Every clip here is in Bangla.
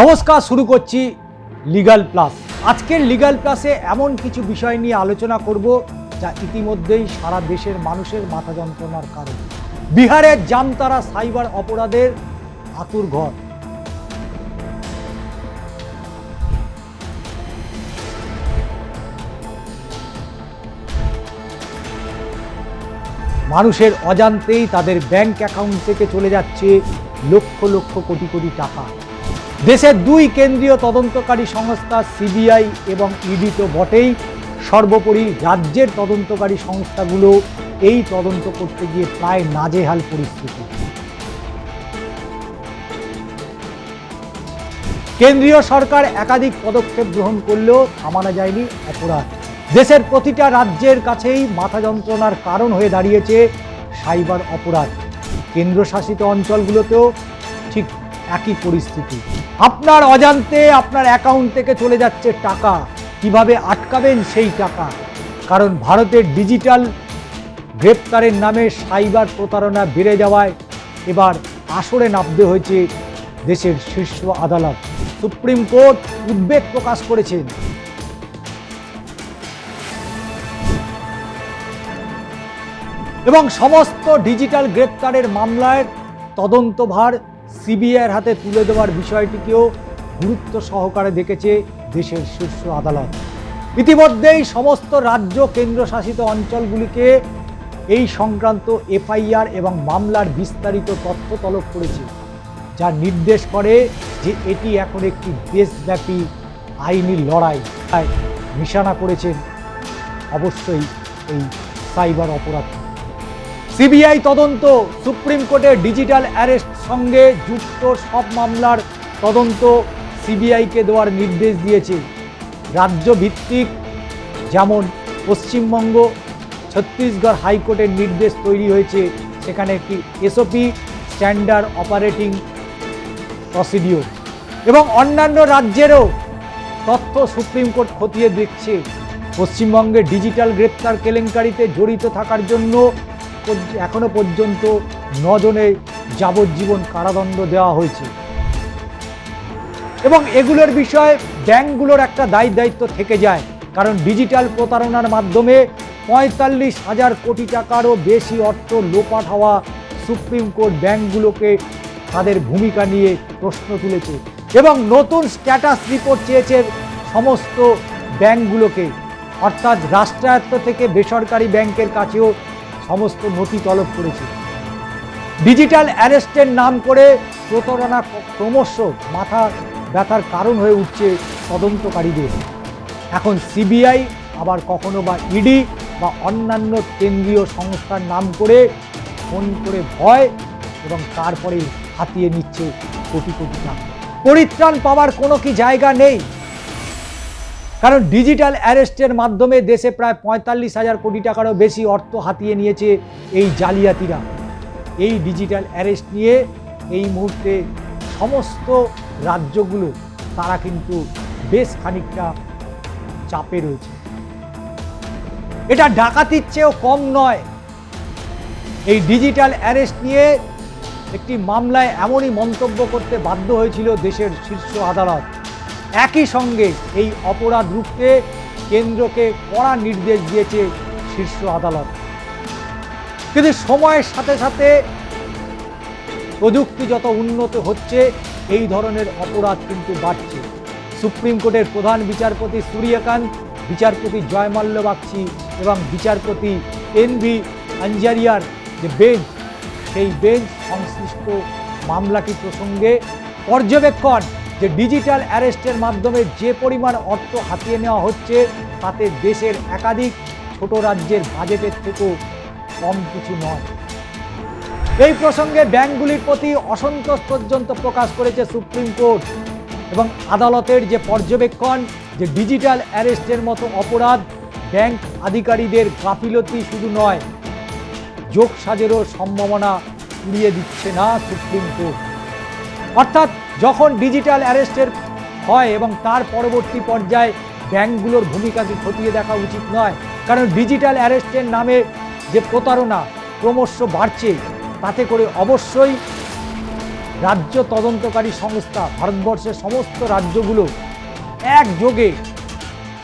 নমস্কার, শুরু করছি লিগাল প্লাস আজকের লিগাল প্লাসে এমন কিছু বিষয় নিয়ে আলোচনা করব যা ইতিমধ্যেই সারা দেশের মানুষের মাথা যন্ত্রণার কারণ। বিহারের জামতারা সাইবার অপরাধের আতুর ঘর। মানুষের অজান্তেই তাদের ব্যাংক অ্যাকাউন্ট থেকে চলে যাচ্ছে লক্ষ লক্ষ কোটি কোটি টাকা। দেশের দুই কেন্দ্রীয় তদন্তকারী সংস্থা সিবিআই এবং ইডি তো বটেই। সর্বোপরি রাজ্যের তদন্তকারী সংস্থাগুলো এই তদন্ত করতে গিয়ে প্রায় নাজেহাল পরিস্থিতি। কেন্দ্রীয় সরকার একাধিক পদক্ষেপ গ্রহণ করলেও থামানো যায়নি অপরাধ। দেশের প্রতিটা রাজ্যের কাছেই মাথা যন্ত্রণার কারণ হয়ে দাঁড়িয়েছে সাইবার অপরাধ। কেন্দ্রশাসিত অঞ্চলগুলোতেও একই পরিস্থিতি। আপনার অজান্তে আপনার অ্যাকাউন্ট থেকে চলে যাচ্ছে টাকা। কীভাবে আটকাবেন সেই টাকা? কারণ ভারতের ডিজিটাল গ্রেপ্তারের নামে সাইবার প্রতারণা বেড়ে যাওয়ায় এবার আসরে নামতে হয়েছে দেশের শীর্ষ আদালত। সুপ্রিম কোর্ট উদ্বেগ প্রকাশ করেছেন। এবং সমস্ত ডিজিটাল গ্রেপ্তারের মামলায় তদন্তভার সিবিআইয়ের হাতে তুলে দেওয়ার বিষয়টিকেও গুরুত্ব সহকারে দেখেছে দেশের শীর্ষ আদালত। ইতিমধ্যেই সমস্ত রাজ্য কেন্দ্রশাসিত অঞ্চলগুলিকে এই সংক্রান্ত এফআইআর এবং মামলার বিস্তারিত তথ্য তলব করেছে, যা নির্দেশ করে যে এটি এখন একটি দেশব্যাপী আইনি লড়াই নিশানা করেছেন অবশ্যই এই সাইবার অপরাধ। সিবিআই তদন্ত সুপ্রিম কোর্টের ডিজিটাল অ্যারেস্ট সঙ্গে যুক্ত সব মামলার তদন্ত সিবিআইকে দেওয়ার নির্দেশ দিয়েছে। রাজ্য ভিত্তিক যেমন পশ্চিমবঙ্গ, ছত্তিশগড় হাইকোর্টের নির্দেশ তৈরি হয়েছে, সেখানে একটি এসওপি, স্ট্যান্ডার্ড অপারেটিং প্রসিডিওর এবং অন্যান্য রাজ্যেরও তথ্য সুপ্রিম কোর্ট খতিয়ে দেখছে। পশ্চিমবঙ্গে ডিজিটাল গ্রেপ্তার কেলেঙ্কারিতে জড়িত থাকার জন্য পর্য- এখনও পর্যন্ত নজনে যাবজ্জীবন কারাদণ্ড দেওয়া হয়েছে। এবং এগুলোর বিষয়ে ব্যাংকগুলোর একটা দায়ী দায়িত্ব থেকে যায়। কারণ ডিজিটাল প্রতারণার মাধ্যমে পঁয়তাল্লিশ হাজার কোটি টাকারও বেশি অর্থ লোপাট হওয়া সুপ্রিম কোর্ট ব্যাংকগুলোকে তাদের ভূমিকা নিয়ে প্রশ্ন তুলেছে এবং নতুন স্ট্যাটাস রিপোর্ট চেয়েছে সমস্ত ব্যাংকগুলোকে। অর্থাৎ রাষ্ট্রায়ত্ত থেকে বেসরকারি ব্যাংকের কাছেও সমস্ত নথি তলব করেছে। ডিজিটাল অ্যারেস্টের নাম করে প্রতারণা ক্রমশ মাথা ব্যথার কারণ হয়ে উঠছে তদন্তকারীদের। এখন সিবিআই আবার কখনো বা ইডি বা অন্যান্য কেন্দ্রীয় সংস্থার নাম করে ফোন করে ভয় এবং তারপরে হাতিয়ে নিচ্ছে কোটি কোটি টাকা। পরিত্রাণ পাওয়ার কোনো কি জায়গা নেই। কারণ ডিজিটাল অ্যারেস্টের মাধ্যমে দেশে প্রায় পঁয়তাল্লিশ হাজার কোটি টাকারও বেশি অর্থ হাতিয়ে নিয়েছে এই জালিয়াতিরা। এই ডিজিটাল অ্যারেস্ট নিয়ে এই মুহূর্তে সমস্ত রাজ্যগুলো, তারা কিন্তু বেশ খানিকটা চাপে রয়েছে। এটা ডাকাতির চেয়েও কম নয়। এই ডিজিটাল অ্যারেস্ট নিয়ে একটি মামলায় এমনই মন্তব্য করতে বাধ্য হয়েছিল দেশের শীর্ষ আদালত। একই সঙ্গে এই অপরাধ রুখতে কেন্দ্রকে কড়া নির্দেশ দিয়েছে শীর্ষ আদালত। কিন্তু সময়ের সাথে সাথে প্রযুক্তি যত উন্নত হচ্ছে, এই ধরনের অপরাধ কিন্তু বাড়ছে। সুপ্রিম কোর্টের প্রধান বিচারপতি সূর্যকান্ত, বিচারপতি জয়মাল্য বাগচি এবং বিচারপতি এন ভি আঞ্জারিয়ার যে বেঞ্চ, সেই বেঞ্চ সংশ্লিষ্ট মামলাটি প্রসঙ্গে পর্যবেক্ষণ যে ডিজিটাল অ্যারেস্টের মাধ্যমে যে পরিমাণ অর্থ হাতিয়ে নেওয়া হচ্ছে, তাতে দেশের একাধিক ছোট রাজ্যের বাজেটের থেকেও কম কিছু নয়। এই প্রসঙ্গে ব্যাংকগুলির প্রতি অসন্তোষ পর্যন্ত প্রকাশ করেছে সুপ্রিম কোর্ট এবং আদালতের যে পর্যবেক্ষণ, যে ডিজিটাল অ্যারেস্টের মতো অপরাধ, ব্যাংক আধিকারীদের গাফিলতি শুধু নয়, যোগ সাজেরও সম্ভাবনা উড়িয়ে দিচ্ছে না সুপ্রিম কোর্ট। অর্থাৎ যখন ডিজিটাল অ্যারেস্টের হয় এবং তার পরবর্তী পর্যায়ে ব্যাংকগুলোর ভূমিকাকে খতিয়ে দেখা উচিত নয়, কারণ ডিজিটাল অ্যারেস্টের নামে যে প্রতারণা ক্রমশ বাড়ছে, তাতে করে অবশ্যই রাজ্য তদন্তকারী সংস্থা, ভারতবর্ষের সমস্ত রাজ্যগুলো একযোগে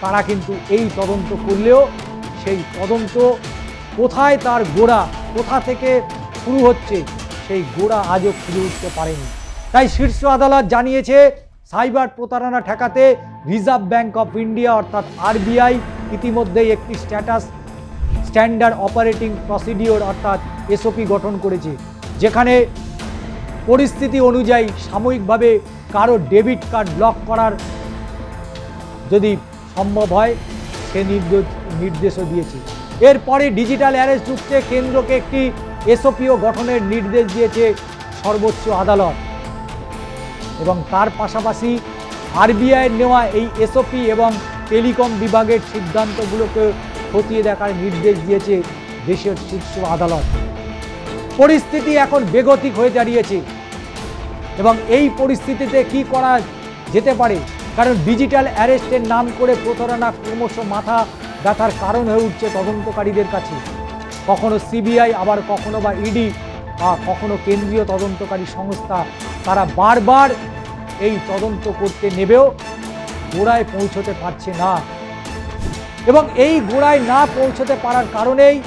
তারা কিন্তু এই তদন্ত করলেও সেই তদন্ত কোথায় তার গোড়া, কোথা থেকে শুরু হচ্ছে, সেই গোড়া আজও খুঁজে উঠতে পারেনি। তাই শীর্ষ আদালত জানিয়েছে, সাইবার প্রতারণা ঠেকাতে রিজার্ভ ব্যাংক অফ ইন্ডিয়া অর্থাৎ আরবিআই ইতিমধ্যেই একটি স্ট্যাটাস স্ট্যান্ডার্ড অপারেটিং প্রসিডিওর অর্থাৎ এসওপি গঠন করেছে, যেখানে পরিস্থিতি অনুযায়ী সাময়িকভাবে কারও ডেবিট কার্ড ব্লক করার যদি সম্ভব হয়, সে নির্দেশ, নির্দেশও দিয়েছে। এরপরে ডিজিটাল অ্যারেস্ট যুক্তে কেন্দ্রকে একটি এসওপিও গঠনের নির্দেশ দিয়েছে সর্বোচ্চ আদালত। এবং তার পাশাপাশি আরবিআইয়ের নেওয়া এই এসওপি এবং টেলিকম বিভাগের সিদ্ধান্তগুলোকে খতিয়ে দেখার নির্দেশ দিয়েছে দেশের শীর্ষ আদালত। পরিস্থিতি এখন বেগতিক হয়ে দাঁড়িয়েছে। এবং এই পরিস্থিতিতে কি করা যেতে পারে? কারণ ডিজিটাল অ্যারেস্টের নাম করে প্রতারণা ক্রমশ মাথা ব্যথার কারণ হয়ে উঠছে তদন্তকারীদের কাছে। কখনো সিবিআই, আবার কখনো বা ইডি বা কখনো কেন্দ্রীয় তদন্তকারী সংস্থা। তারা বারবার এই তদন্ত করতে নেবেও গোড়ায় পৌঁছতে পারছে না। এবং এই গোড়ায় না পৌঁছতে পারার কারণেই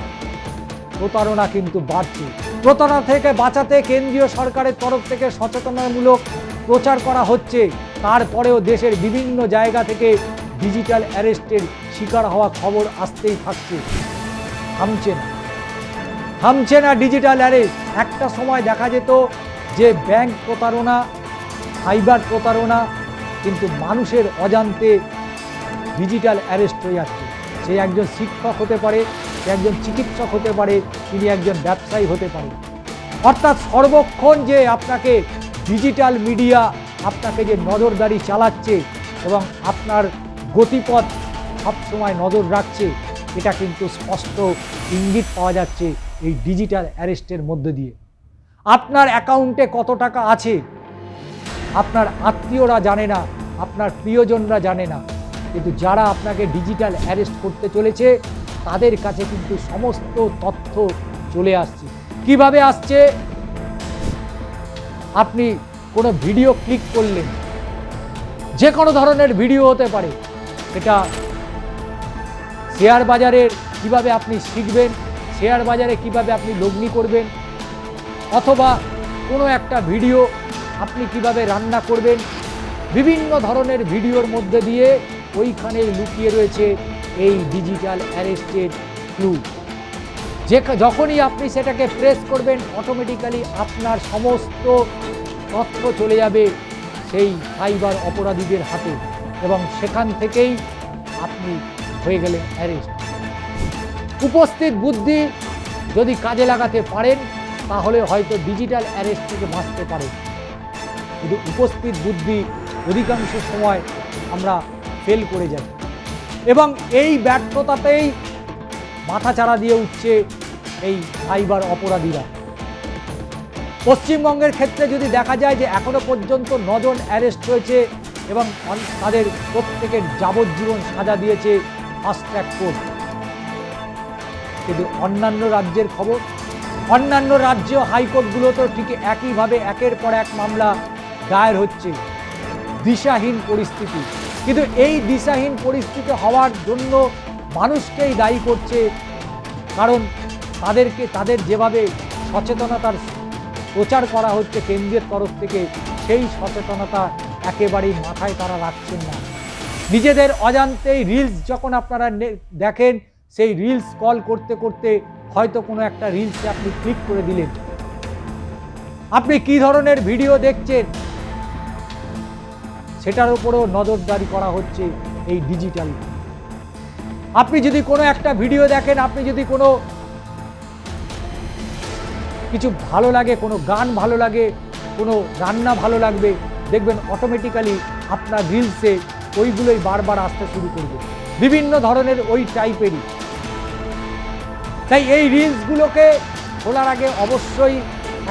প্রতারণা কিন্তু বাড়ছে। প্রতারণা থেকে বাঁচাতে কেন্দ্রীয় সরকারের তরফ থেকে সচেতনামূলক প্রচার করা হচ্ছে। তারপরেও দেশের বিভিন্ন জায়গা থেকে ডিজিটাল অ্যারেস্টের শিকার হওয়া খবর আসতেই থাকছে। থামছে না। থামছে না ডিজিটাল অ্যারেস্ট। একটা সময় দেখা যেত যে ব্যাংক প্রতারণা, সাইবার প্রতারণা, কিন্তু মানুষের অজান্তে ডিজিটাল অ্যারেস্ট হয়ে যাচ্ছে সে একজন শিক্ষক হতে পারে সে একজন চিকিৎসক হতে পারে, তিনি একজন ব্যবসায়ী হতে পারে। অর্থাৎ সর্বক্ষণ যে আপনাকে ডিজিটাল মিডিয়া আপনাকে যে নজরদারি চালাচ্ছে এবং আপনার গতিপথ সবসময় নজর রাখছে, এটা কিন্তু স্পষ্ট ইঙ্গিত পাওয়া যাচ্ছে এই ডিজিটাল অ্যারেস্টের মধ্যে দিয়ে। আপনার অ্যাকাউন্টে কত টাকা আছে? আপনার আত্মীয়রা জানে না, আপনার প্রিয়জনরা জানে না। কিন্তু যারা আপনাকে ডিজিটাল অ্যারেস্ট করতে চলেছে, তাদের কাছে কিন্তু সমস্ত তথ্য চলে আসছে। কীভাবে আসছে? আপনি কোনো ভিডিও ক্লিক করলেন। যে কোনো ধরনের ভিডিও হতে পারে। এটা শেয়ার বাজারের কীভাবে আপনি শিখবেন শেয়ার বাজারে কীভাবে আপনি লগ্নি করবেন, অথবা কোনো একটা ভিডিও আপনি কীভাবে রান্না করবেন, বিভিন্ন ধরনের ভিডিওর মধ্যে দিয়ে ওইখানে লুকিয়ে রয়েছে এই ডিজিটাল অ্যারেস্টেড ক্লু যে যখনই আপনি সেটাকে প্রেস করবেন অটোমেটিক্যালি আপনার সমস্ত তথ্য চলে যাবে সেই সাইবার অপরাধীদের হাতে এবং সেখান থেকেই আপনি হয়ে গেলেন অ্যারেস্ট উপস্থিত বুদ্ধি যদি কাজে লাগাতে পারেন, তাহলে হয়তো ডিজিটাল অ্যারেস্ট থেকে বাঁচতে পারেন। কিন্তু উপস্থিত বুদ্ধি অধিকাংশ সময় আমরা ফেল করে যাই এবং এই ব্যর্থতাতেই মাথাচাড়া দিয়ে উঠছে এই সাইবার অপরাধীরা। পশ্চিমবঙ্গের ক্ষেত্রে যদি দেখা যায় যে এখনও পর্যন্ত নজন অ্যারেস্ট হয়েছে এবং তাদের প্রত্যেকের যাবজ্জীবন সাজা দিয়েছে ফাস্ট ট্র্যাক কোর্ট কিন্তু অন্যান্য রাজ্যের খবর, অন্যান্য রাজ্য হাইকোর্টগুলোতেও ঠিক একইভাবে একের পর এক মামলা দায়ের হচ্ছে। দিশাহীন পরিস্থিতি। কিন্তু এই দিশাহীন পরিস্থিতি হওয়ার জন্য মানুষকেই দায়ী করছে, কারণ তাদেরকে, তাদের যেভাবে সচেতনতার প্রচার করা হচ্ছে কেন্দ্রের তরফ থেকে, সেই সচেতনতা একেবারেই মাথায় তারা রাখছেন না। নিজেদের অজান্তেই রিলস যখন আপনারা দেখেন, সেই রিলস কল করতে করতে হয়তো কোনো একটা রিলসে আপনি ক্লিক করে দিলেন। আপনি কি ধরনের ভিডিও দেখছেন? সেটার উপরেও নজরদারি করা হচ্ছে এই ডিজিটাল আপনি যদি কোনো একটা ভিডিও দেখেন, আপনি যদি কোনো কিছু ভালো লাগে, কোনো গান ভালো লাগে, কোনো রান্না ভালো লাগবে, দেখবেন অটোমেটিক্যালি আপনার রিলসে ওইগুলোই বারবার আসতে শুরু করবে। বিভিন্ন ধরনের ওই টাইপেরই তাই এই রিলসগুলোকে খোলার আগে অবশ্যই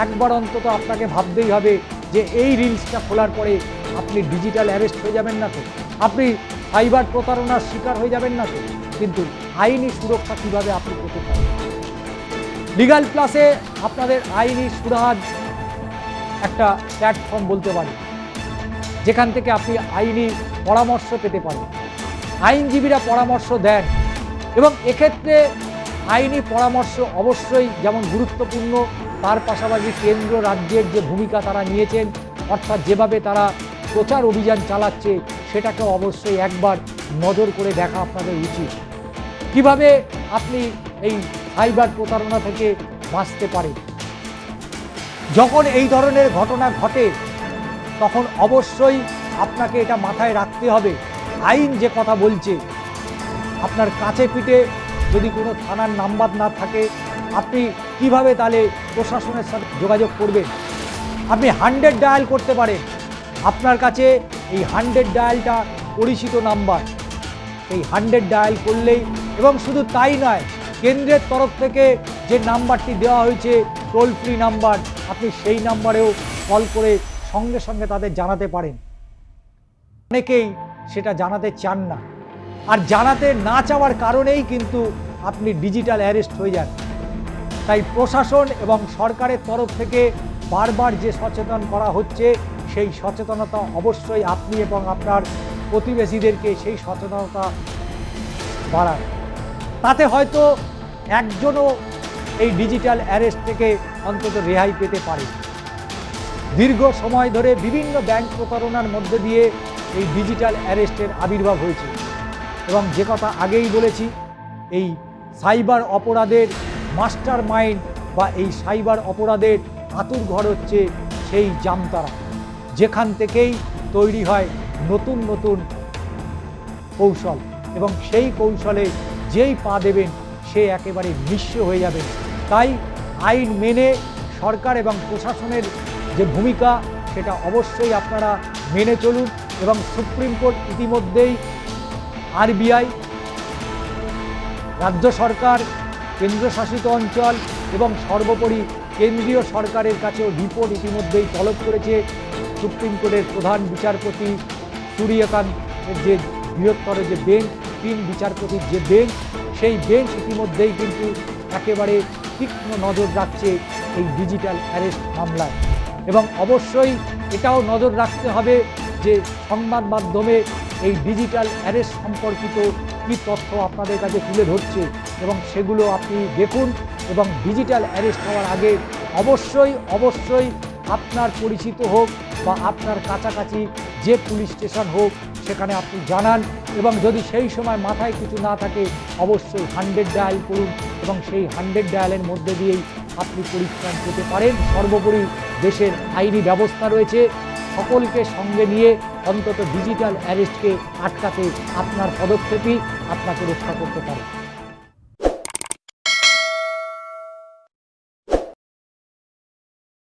একবার অন্তত আপনাকে ভাবতেই হবে যে এই রিলসটা খোলার পরে আপনি ডিজিটাল অ্যারেস্ট হয়ে যাবেন না তো। আপনি সাইবার প্রতারণার শিকার হয়ে যাবেন না তো। কিন্তু আইনি সুরক্ষা কীভাবে আপনি পেতে পারেন? লিগাল প্লাসে আপনাদের আইনি সুরাহার একটা প্ল্যাটফর্ম বলতে পারি, যেখান থেকে আপনি আইনি পরামর্শ পেতে পারেন। আইনজীবীরা পরামর্শ দেন এবং এক্ষেত্রে আইনি পরামর্শ অবশ্যই যেমন গুরুত্বপূর্ণ, তার পাশাপাশি কেন্দ্র রাজ্যের যে ভূমিকা তারা নিয়েছেন, অর্থাৎ যেভাবে তারা প্রচার অভিযান চালাচ্ছে, সেটাকে অবশ্যই একবার নজর করে দেখা আপনাদের উচিত। কীভাবে আপনি এই সাইবার প্রতারণা থেকে বাঁচতে পারেন? যখন এই ধরনের ঘটনা ঘটে, তখন অবশ্যই আপনাকে এটা মাথায় রাখতে হবে। আইন যে কথা বলছে, আপনার কাছে পিঠে যদি কোনো থানার নাম্বার না থাকে, আপনি কীভাবে তাহলে প্রশাসনের সাথে যোগাযোগ করবেন? আপনি হান্ড্রেড ডায়াল করতে পারেন। আপনার কাছে এই হান্ড্রেড ডায়ালটা পরিচিত নাম্বার। এই হান্ড্রেড ডায়াল করলেই এবং শুধু তাই নয়, কেন্দ্রের তরফ থেকে যে নাম্বারটি দেওয়া হয়েছে টোল ফ্রি নাম্বার, আপনি সেই নাম্বারেও কল করে সঙ্গে সঙ্গে তাদের জানাতে পারেন। অনেকেই সেটা জানাতে চান না। আর জানাতে না চাওয়ার কারণেই কিন্তু আপনি ডিজিটাল অ্যারেস্ট হয়ে যান। তাই প্রশাসন এবং সরকারের তরফ থেকে বারবার যে সচেতন করা হচ্ছে সেই সচেতনতা অবশ্যই আপনি এবং আপনার প্রতিবেশীদেরকে সেই সচেতনতা বাড়ান। তাতে হয়তো একজনও এই ডিজিটাল অ্যারেস্ট থেকে অন্তত রেহাই পেতে পারে। দীর্ঘ সময় ধরে বিভিন্ন ব্যাংক প্রতারণার মধ্যে দিয়ে এই ডিজিটাল অ্যারেস্টের আবির্ভাব হয়েছে। এবং যে কথা আগেই বলেছি, এই সাইবার অপরাধের মাস্টার মাইন্ড বা এই সাইবার অপরাধের আতুর ঘর হচ্ছে সেই জামতারা। যেখান থেকেই তৈরি হয় নতুন নতুন কৌশল এবং সেই কৌশলে যেই পা দেবেন, সে একেবারে নিঃস্ব হয়ে যাবে। তাই আইন মেনে সরকার এবং প্রশাসনের যে ভূমিকা, সেটা অবশ্যই আপনারা মেনে চলুন এবং সুপ্রিম কোর্ট ইতিমধ্যেই আরবিআই রাজ্য সরকার, কেন্দ্রশাসিত অঞ্চল এবং সর্বোপরি কেন্দ্রীয় সরকারের কাছেও রিপোর্ট ইতিমধ্যেই তলব করেছে। সুপ্রিম কোর্টের প্রধান বিচারপতি সূর্যকান্তের যে বৃহত্তর যে বেঞ্চ, তিন বিচারপতির যে বেঞ্চ, সেই বেঞ্চ ইতিমধ্যেই কিন্তু একেবারে তীক্ষ্ণ নজর রাখছে এই ডিজিটাল অ্যারেস্ট মামলায়। এবং অবশ্যই এটাও নজর রাখতে হবে যে সংবাদ মাধ্যমে এই ডিজিটাল অ্যারেস্ট সম্পর্কিত কী তথ্য আপনাদের কাছে তুলে ধরছে এবং সেগুলো আপনি দেখুন এবং ডিজিটাল অ্যারেস্ট হওয়ার আগে অবশ্যই অবশ্যই আপনার পরিচিত হোক বা আপনার কাছাকাছি যে পুলিশ স্টেশন হোক, সেখানে আপনি জানান এবং যদি সেই সময় মাথায় কিছু না থাকে, অবশ্যই হান্ড্রেড ডায়াল করুন এবং সেই হান্ড্রেড ডায়ালের মধ্যে দিয়েই আপনি পরিত্রাণ পেতে পারেন। সর্বোপরি দেশের আইনি ব্যবস্থা রয়েছে। সকলকে সঙ্গে নিয়ে অন্তত ডিজিটাল অ্যারেস্টকে আটকাতে আপনার পদক্ষেপই আপনাকে রক্ষা করতে পারে।